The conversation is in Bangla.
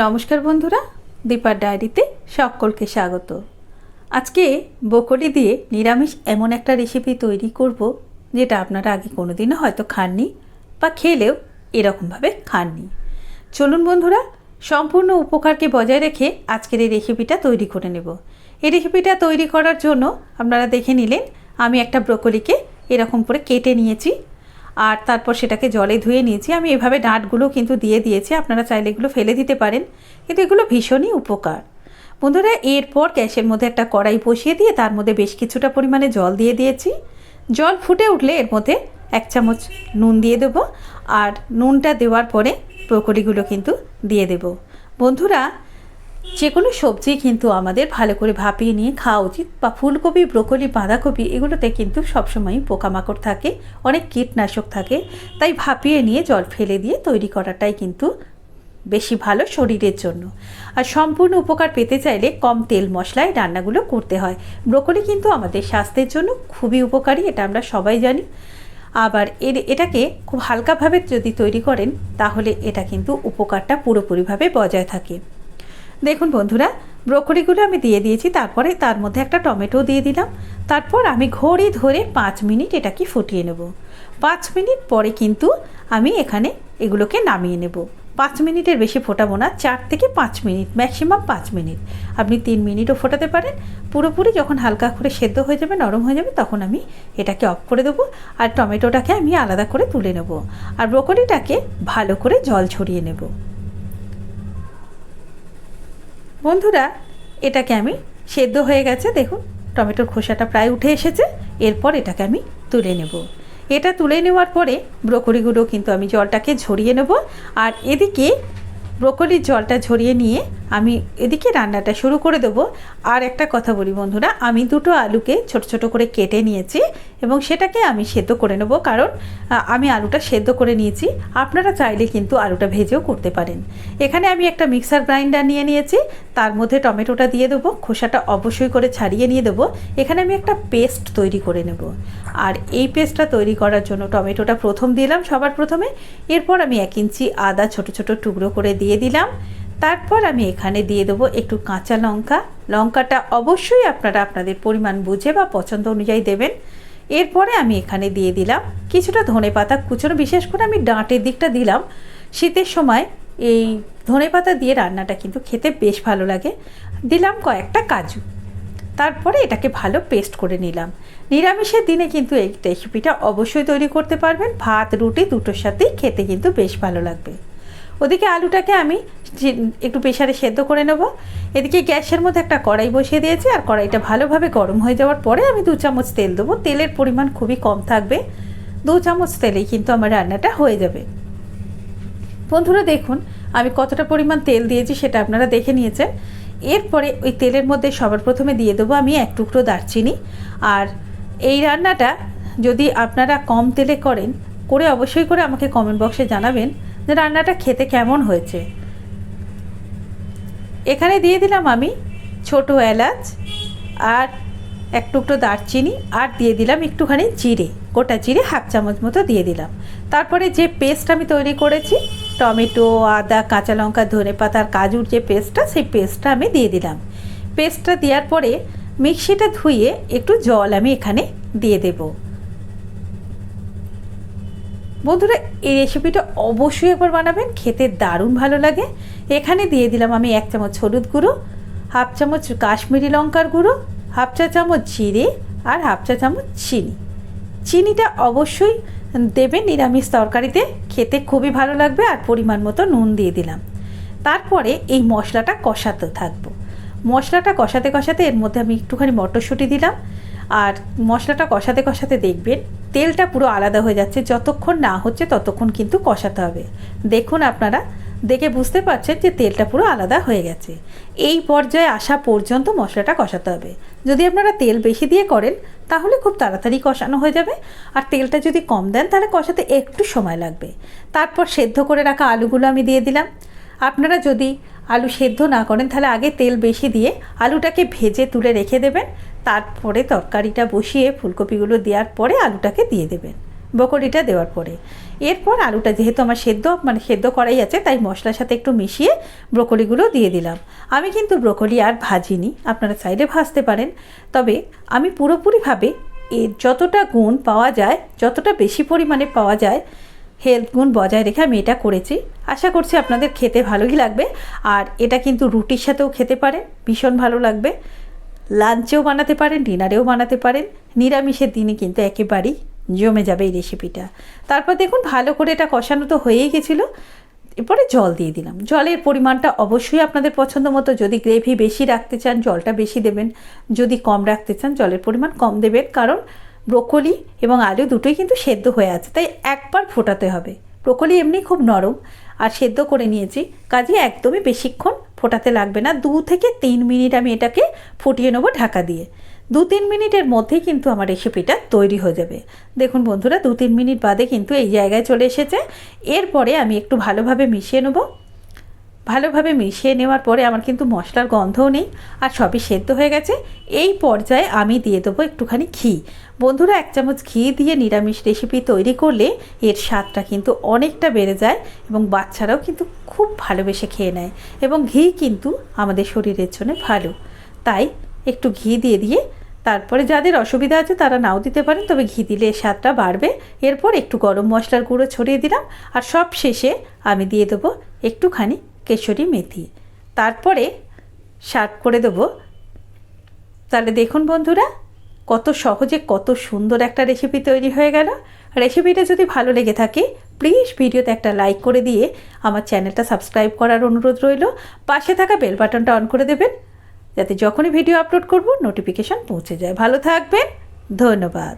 নমস্কার বন্ধুরা, দীপার ডায়েরিতে সকলকে স্বাগত। আজকে বকলি দিয়ে নিরামিষ এমন একটা রেসিপি তৈরি করব, যেটা আপনারা আগে কোনোদিনও হয়তো খাননি বা খেলেও এরকমভাবে খাননি। চলুন বন্ধুরা, সম্পূর্ণ উপকারকে বজায় রেখে আজকের এই রেসিপিটা তৈরি করে নেব। এই রেসিপিটা তৈরি করার জন্য আপনারা দেখে নিলেন, আমি একটা ব্রকলিকে এরকম করে কেটে নিয়েছি। আর তারপর সেটাকে জলে ধুয়ে নিয়েছি। আমি এভাবে ডাঁটগুলো কিন্তু দিয়ে দিয়েছি, আপনারা চাইলে এগুলো ফেলে দিতে পারেন। কিন্তু এগুলো ভীষণই উপকার। বন্ধুরা, এরপর গ্যাসের মধ্যে একটা কড়াই বসিয়ে দিয়ে তার মধ্যে বেশ কিছুটা পরিমাণে জল দিয়ে দিয়েছি। জল ফুটে উঠলে এর মধ্যে এক চামচ নুন দিয়ে দেবো আর নুনটা দেওয়ার পরে ব্রকলিগুলো কিন্তু দিয়ে দেব। বন্ধুরা যে কোনো সবজি কিন্তু আমাদের ভালো করে ভাপিয়ে নিয়ে খাওয়া উচিত। বা ফুলকপি, ব্রকলি, বাঁধাকপি এগুলোতে কিন্তু সবসময়ই পোকামাকড় থাকে, অনেক কীটনাশক থাকে। তাই ভাপিয়ে নিয়ে জল ফেলে দিয়ে তৈরি করাটাই কিন্তু বেশি ভালো শরীরের জন্য। আর সম্পূর্ণ উপকার পেতে চাইলে কম তেল মশলায় রান্নাগুলো করতে হয়। ব্রকলি কিন্তু আমাদের স্বাস্থ্যের জন্য খুবই উপকারী, এটা আমরা সবাই জানি। আবার এর, এটাকে খুব হালকাভাবে যদি তৈরি করেন, তাহলে এটা কিন্তু উপকারটা পুরোপুরিভাবে বজায় থাকে। দেখুন বন্ধুরা, ব্রোকলিগুলো আমি দিয়ে দিয়েছি, তারপরে তার মধ্যে একটা টমেটো দিয়ে দিলাম। তারপর আমি ঘড়ি ধরে পাঁচ মিনিট এটাকে ফুটিয়ে নেব। পাঁচ মিনিট পরে কিন্তু আমি এখানে এগুলোকে নামিয়ে নেব। পাঁচ মিনিটের বেশি ফোটাবো না, চার থেকে পাঁচ মিনিট, ম্যাক্সিমাম পাঁচ মিনিট। আপনি তিন মিনিটও ফোটাতে পারেন। পুরোপুরি যখন হালকা করে সেদ্ধ হয়ে যাবে, নরম হয়ে যাবে, তখন আমি এটাকে অফ করে দেবো আর টমেটোটাকে আমি আলাদা করে তুলে নেব। আর ব্রোকলিটাকে ভালো করে জল ছড়িয়ে নেব। বন্ধুরা, এটাকে আমি সেদ্ধ হয়ে গেছে। দেখুন, টমেটোর খোসাটা প্রায় উঠে এসেছে। এরপর এটাকে আমি তুলে নেব। এটা তুলে নেওয়ার পরে ব্রোকলিগুলো কিন্তু আমি জলটাকে ঝরিয়ে নেব। আর এদিকে ব্রোকলির জলটা ঝরিয়ে নিয়ে আমি এদিকে রান্নাটা শুরু করে দেব। আর একটা কথা বলি বন্ধুরা, আমি দুটো আলুকে ছোট ছোট করে কেটে নিয়েছি। এবং সেটাকে আমি সেদ্ধ করে নেব, কারণ আমি আলুটা সেদ্ধ করে নিয়েছি। আপনারা চাইলে কিন্তু আলুটা ভেজেও করতে পারেন। এখানে আমি একটা মিক্সার গ্রাইন্ডার নিয়ে নিয়েছি। তার মধ্যে টমেটোটা দিয়ে দেবো, খোসাটা অবশ্যই করে ছাড়িয়ে নিয়ে দেবো। এখানে আমি একটা পেস্ট তৈরি করে নেব। আর এই পেস্টটা তৈরি করার জন্য টমেটোটা প্রথম দিলাম সবার প্রথমে। এরপর আমি এক ইঞ্চি আদা ছোট ছোট টুকরো করে দিয়ে দিলাম। তারপর আমি এখানে দিয়ে দেবো একটু কাঁচা লঙ্কা। লঙ্কাটা অবশ্যই আপনারা আপনাদের পরিমাণ বুঝে বা পছন্দ অনুযায়ী দেবেন। এরপরে আমি এখানে দিয়ে দিলাম কিছুটা ধনে পাতা কুচনো, বিশেষ করে আমি ডাঁটের দিকটা দিলাম। শীতের সময় এই ধনে পাতা দিয়ে রান্নাটা কিন্তু খেতে বেশ ভালো লাগে। দিলাম কয়েকটা কাজু। তারপরে এটাকে ভালো পেস্ট করে নিলাম। নিরামিষের দিনে কিন্তু এই রেসিপিটা অবশ্যই তৈরি করতে পারবেন। ভাত, রুটি দুটোর সাথেই খেতে কিন্তু বেশ ভালো লাগবে। ওদিকে আলুটাকে আমি একটু প্রেশারে সেদ্ধ করে নেব। এদিকে গ্যাসের মধ্যে একটা কড়াই বসিয়ে দিয়েছি, আর কড়াইটা ভালোভাবে গরম হয়ে যাওয়ার পরে আমি দু চামচ তেল দেবো। তেলের পরিমাণ খুবই কম থাকবে, দু চামচ তেলেই কিন্তু আমার রান্নাটা হয়ে যাবে। বন্ধুরা দেখুন, আমি কতটা পরিমাণ তেল দিয়েছি সেটা আপনারা দেখে নিয়েছেন। এরপরে ওই তেলের মধ্যে সবার প্রথমে দিয়ে দেবো আমি এক টুকরো দারচিনি। আর এই রান্নাটা যদি আপনারা কম তেলে করেন, করে অবশ্যই করে আমাকে কমেন্ট বক্সে জানাবেন। যে রান্নাটা খেতে কেমন হয়েছে। এখানে দিয়ে দিলাম আমি ছোট এলাচ আর এক টুকরো দারচিনি আর দিয়ে দিলাম একটুখানি জিরে, গোটা জিরে হাফ চামচ মতো দিয়ে দিলাম। তারপরে যে পেস্ট আমি তৈরি করেছি, টমেটো, আদা, কাঁচা লঙ্কা, ধনে পাতার কাজুর যে পেস্টটা, সেই পেস্টটা আমি দিয়ে দিলাম। পেস্টটা দেওয়ার পরে মিক্সিটা ধুয়ে একটু জল আমি এখানে দিয়ে দেবো। বন্ধুরা, এই রেসিপিটা অবশ্যই একবার বানাবেন, খেতে দারুণ ভালো লাগে। এখানে দিয়ে দিলাম আমি এক চামচ হলুদ গুঁড়ো, হাফ চামচ কাশ্মীরি লঙ্কার গুঁড়ো, হাফ চা চামচ জিরে আর হাফ চা চামচ চিনি। চিনিটা অবশ্যই দেবেন নিরামিষ তরকারিতে, খেতে খুবই ভালো লাগবে আর পরিমাণ মতো নুন দিয়ে দিলাম। তারপরে এই মশলাটা কষাতে থাকব। মশলাটা কষাতে কষাতে এর মধ্যে আমি একটুখানি মটরশুঁটি দিলাম আর মশলাটা কষাতে কষাতে দেখবেন তেলটা পুরো আলাদা হয়ে যাচ্ছে। যতক্ষণ না হচ্ছে ততক্ষণ কিন্তু কষাতে হবে। দেখুন আপনারা, দেখে বুঝতে পারছেন যে তেলটা পুরো আলাদা হয়ে গেছে। এই পর্যায়ে আসা পর্যন্ত মশলাটা কষাতে হবে। যদি আপনারা তেল বেশি দিয়ে করেন, তাহলে খুব তাড়াতাড়ি কষানো হয়ে যাবে। আর তেলটা যদি কম দেন, তাহলে কষাতে একটু সময় লাগবে। তারপর সেদ্ধ করে রাখা আলুগুলো আমি দিয়ে দিলাম। আপনারা যদি আলু সেদ্ধ না করেন, তাহলে আগে তেল বেশি দিয়ে আলুটাকে ভেজে তুলে রেখে দেবেন। তারপরে তরকারিটা বসিয়ে ফুলকপিগুলো দেওয়ার পরে আলুটাকে দিয়ে দেবেন, বকরিটা দেওয়ার পরে। এরপর আলুটা যেহেতু আমার সেদ্ধ মানে সেদ্ধ করাই আছে, তাই মশলার সাথে একটু মিশিয়ে ব্রোকলিগুলো দিয়ে দিলাম। আমি কিন্তু ব্রোকলি আর ভাজিনি, আপনারা চাইলে ভাজতে পারেন। তবে আমি পুরোপুরিভাবে এর যতটা গুণ পাওয়া যায়, যতটা বেশি পরিমাণে পাওয়া যায় হেলথ গুণ বজায় রেখে আমি এটা করেছি। আশা করছি আপনাদের খেতে ভালোই লাগবে, আর এটা কিন্তু রুটির সাথেও খেতে পারেন, ভীষণ ভালো লাগবে। লাঞ্চেও বানাতে পারেন, ডিনারেও বানাতে পারেন। নিরামিষের দিনে কিন্তু একেবারেই জমে যাবে এই রেসিপিটা তারপর দেখুন, ভালো করে এটা কষানো তো হয়েই গেছিল। এরপরে জল দিয়ে দিলাম। জলের পরিমাণটা অবশ্যই আপনাদের পছন্দ মতো। যদি গ্রেভি বেশি রাখতে চান, জলটা বেশি দেবেন। যদি কম রাখতে চান, জলের পরিমাণ কম দেবেন। কারণ ব্রোকলি এবং আলু দুটোই কিন্তু সেদ্ধ হয়ে আছে। তাই একবার ফোটাতে হবে। ব্রোকলি এমনি খুব নরম। আর সেদ্ধ করে নিয়েছি। কাজে একদমই বেশিক্ষণ ফোটাতে লাগবে না। দু থেকে তিন মিনিট আমি এটাকে ফুটিয়ে নেব ঢাকা দিয়ে। দু তিন মিনিটের মধ্যেই কিন্তু আমার রেসিপিটা তৈরি হয়ে যাবে। দেখুন বন্ধুরা, দু তিন মিনিট বাদে কিন্তু এই জায়গায় চলে এসেছে। এরপরে আমি একটু ভালোভাবে মিশিয়ে নেব। ভালোভাবে মিশিয়ে নেওয়ার পরে আমার কিন্তু মশলার গন্ধও নেই, আর সবই সেদ্ধ হয়ে গেছে। এই পর্যায়ে আমি দিয়ে দেবো একটুখানি ঘি। বন্ধুরা, এক চামচ ঘি দিয়ে নিরামিষ রেসিপি তৈরি করলে এর স্বাদটা কিন্তু অনেকটা বেড়ে যায় এবং বাচ্চারাও কিন্তু খুব ভালোবেসে খেয়ে নেয় এবং ঘি কিন্তু আমাদের শরীরের জন্য ভালো। তাই একটু ঘি দিয়ে দিয়ে তারপরে যাদের অসুবিধা আছে তারা নাও দিতে পারেন তবে ঘি দিলে স্বাদটা বাড়বে। এরপর একটু গরম মশলার গুঁড়ো ছড়িয়ে দিলাম, আর সব শেষে আমি দিয়ে দেবো একটুখানি কেশরি মেথি। তারপরে সার্ভ করে দেবো। তাহলে দেখুন বন্ধুরা, কত সহজে কত সুন্দর একটা রেসিপি তৈরি হয়ে গেল। রেসিপিটা যদি ভালো লেগে থাকে প্লিজ ভিডিওতে একটা লাইক করে দিয়ে আমার চ্যানেলটা সাবস্ক্রাইব করার অনুরোধ রইল। পাশে থাকা বেল বাটনটা অন করে দেবেন, যাতে যখনই ভিডিও আপলোড করব নোটিফিকেশান পৌঁছে যায়। ভালো থাকবেন, ধন্যবাদ।